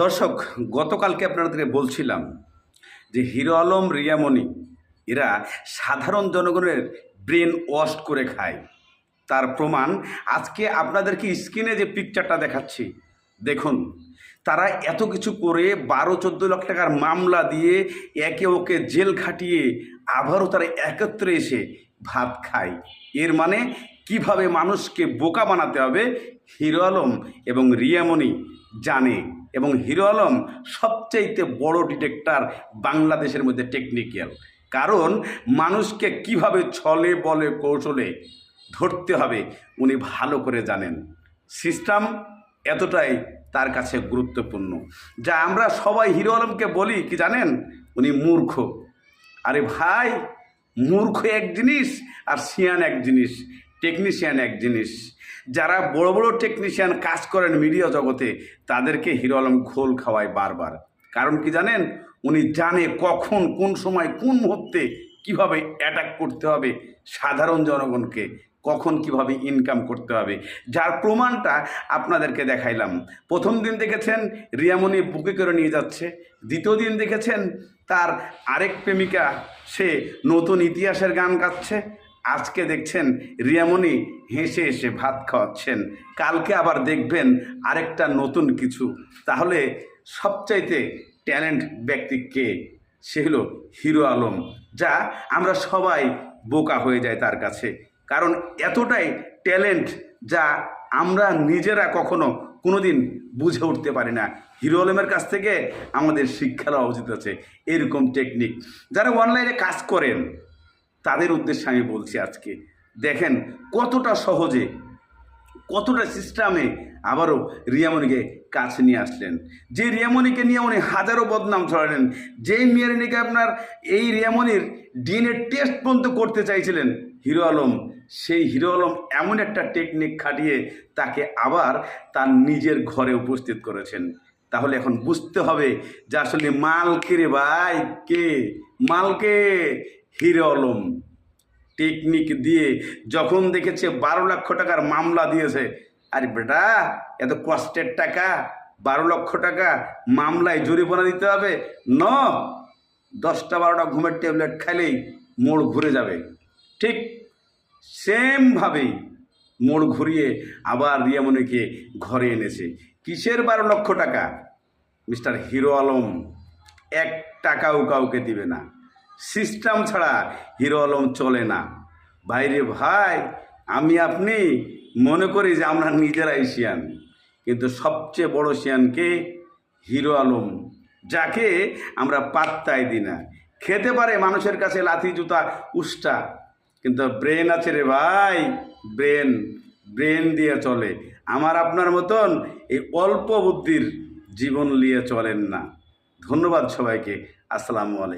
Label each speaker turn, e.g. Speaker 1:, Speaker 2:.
Speaker 1: দর্শক, গতকালকে আপনাদেরকে বলছিলাম যে হিরো আলম রিয়ামণি এরা সাধারণ জনগণের ব্রেন ওয়াশ করে খায়। তার প্রমাণ, আজকে আপনাদেরকে স্ক্রিনে যে পিকচারটা দেখাচ্ছি, দেখুন, তারা এত কিছু করে বারো চোদ্দ লাখ টাকার মামলা দিয়ে একে ওকে জেল খাটিয়ে আবারও তারা একত্রে এসে ভাত খায়। এর মানে কীভাবে মানুষকে বোকা বানাতে হবে, হিরো আলম এবং রিয়ামণি জানে। এবং হিরো আলম সবচাইতে বড় ডিটেক্টর বাংলাদেশের মধ্যে টেকনিক্যাল কারণ মানুষকে কীভাবে ছলে বলে, কৌশলে ধরতে হবে, উনি ভালো করে জানেন। সিস্টেম এতটাই তার কাছে গুরুত্বপূর্ণ। যা আমরা সবাই হিরো আলমকে বলি, কি জানেন? উনি মূর্খ। আরে ভাই, মূর্খ এক জিনিস আর সিয়ান এক জিনিস। টেকনিশিয়ান এক জিনিস। যারা বড় বড় টেকনিশিয়ান কাজ করেন মিডিয়া জগতে, তাদেরকে হিরো আলম খোল খাওয়ায় বারবার। কারণ কি জানেন? উনি জানে কখন, কোন সময়, কোন মুহূর্তে কীভাবে অ্যাটাক করতে হবে সাধারণ জনগণকে, কখন কীভাবে ইনকাম করতে হবে। যার প্রমাণটা আপনাদেরকে দেখাইলাম। প্রথম দিন দেখেছেন, রিয়ামণি বুকে করে নিয়ে যাচ্ছে। দ্বিতীয় দিন দেখেছেন, তার আরেক প্রেমিকা, সে নতুন ইতিহাসের গান গাচ্ছে। আজকে দেখছেন রিয়ামণি হেসে হেসে ভাত খাওয়াচ্ছেন। কালকে আবার দেখবেন আরেকটা নতুন কিছু। তাহলে সবচাইতে ট্যালেন্ট ব্যক্তি কে? সে হলো হিরো আলম, যা আমরা সবাই বোকা হয়ে যায় তার কাছে। কারণ এতটাই ট্যালেন্ট যা আমরা নিজেরা কখনো কোনোদিন বুঝে উঠতে পারি না। হিরো আলমের কাছ থেকে আমাদের শিক্ষা দেওয়া উচিত আছে। এরকম টেকনিক যারা অনলাইনে কাজ করেন তাদের উদ্দেশ্যে আমি বলছি আজকে। দেখেন কতটা সহজে, কতটা সিস্টেমে আবারও রিয়ামণিকে কাছে নিয়ে আসলেন। যে রিয়ামণিকে নিয়ে উনি হাজারো বদনাম ছড়ালেন, যেই মেয়ারিনিকে আপনার এই রিয়ামণির ডিএনএ টেস্ট পর্যন্ত করতে চাইছিলেন, হিরো আলম, সেই হিরো আলম এমন একটা টেকনিক খাটিয়ে তাকে আবার তার নিজের ঘরে উপস্থিত করেছেন। তাহলে এখন বুঝতে হবে যে আসলে মাল কে রে ভাই কে? মালকে? হিরো আলম টেকনিক দিয়ে যখন দেখেছে বারো লক্ষ টাকার মামলা দিয়েছে, আরে বেটা, এত কষ্টের টাকা, বারো লক্ষ টাকা মামলায় জরিমানা দিতে হবে? ন, দশটা বারোটা ঘুমের ট্যাবলেট খাইলেই মোড় ঘুরে যাবে। ঠিক সেমভাবেই মোড় ঘুরিয়ে আবার রিয়ামণিকে ঘরে এনেছে। কিসের বারো লক্ষ টাকা? মিস্টার হিরো আলম, এক টাকাও কাউকে দিবে না। সিস্টেম ছাড়া হিরো আলম চলে না। বাইরে ভাই, আমি আপনি মনে করি যে আমরা নিজেরাই শিয়ান কিন্তু সবচেয়ে বড় শিয়ানকে হিরো আলম, যাকে আমরা পাত্তাই দিই না। খেতে পারে মানুষের কাছে লাথি, জুতা, উষ্টা, কিন্তু ব্রেন আছে রে ভাই, ব্রেন ব্রেন দিয়ে চলে। আমার আপনার মতন এই অল্প বুদ্ধির জীবন নিয়ে চলেন না। ধন্যবাদ সবাইকে। আসসালামু আলাইকুম।